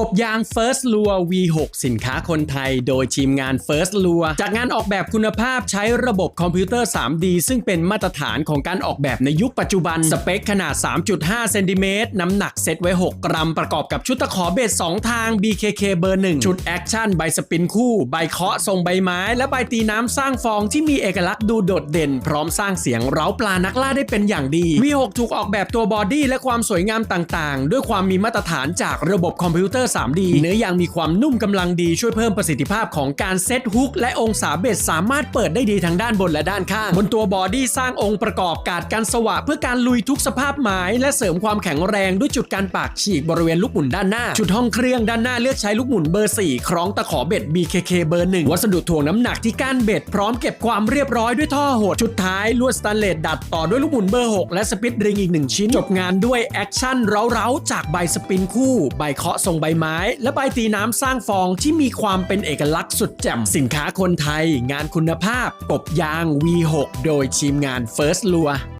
กบยาง First Lure V6 สินค้าคนไทย โดยทีมงาน First Lure จากงานออกแบบคุณภาพใช้ระบบคอมพิวเตอร์ 3D ซึ่งเป็นมาตรฐานของการออกแบบในยุคปัจจุบัน สเปคขนาด 3.5 เซนติเมตรน้ำหนักเซตไว้ 6 กรัม ประกอบกับชุดตะขอเบส 2 ทาง BKK เบอร์ 1 ชุดแอคชั่นใบสปินคู่ ใบเคาะทรงใบไม้ และใบตีน้ำสร้างฟองที่มีเอกลักษณ์ดูโดดเด่น พร้อมสร้างเสียงเร้าปลานักล่าได้เป็นอย่างดี V6 ถูกออกแบบตัวบอดี้และความสวยงามต่างๆ ด้วยความมีมาตรฐานจากระบบคอมพิวเตอร์ 3D เนื้อยางมีความนุ่มกำลังดีช่วยเพิ่มประสิทธิภาพของการเซตฮุกและองศาเบสสามารถเปิดได้ดีทั้งด้านบนและด้านข้าง บนตัวบอดี้สร้างองค์ประกอบกาดกันสวะเพื่อการลุยทุกสภาพหมายและเสริมความแข็งแรงด้วยจุดการปากฉีกบริเวณลูกหมุนด้านหน้าชุดห้องเครื่องด้านหน้าเลือกใช้ลูกหมุนเบอร์ 4 คล้องตะขอเบ็ด BKK เบอร์ 1 วัสดุถ่วงน้ำหนักที่ก้านเบ็ดพร้อมเก็บความเรียบร้อยด้วยท่อหดชุดท้ายลวดสแตนเลสดัดต่อด้วยลูกหมุนเบอร์ 6 และสปิดริงอีกหนึ่งชิ้น จบงานด้วยแอคชั่นเร้าๆจากใบสปินคู่ใบเคาะทรงใบไม้ และใบตีน้ำสร้างฟองที่มีความเป็นเอกลักษณ์สุดแจ่มสินค้าคนไทย งานคุณภาพกบยาง V6 โดยทีมงาน First Lure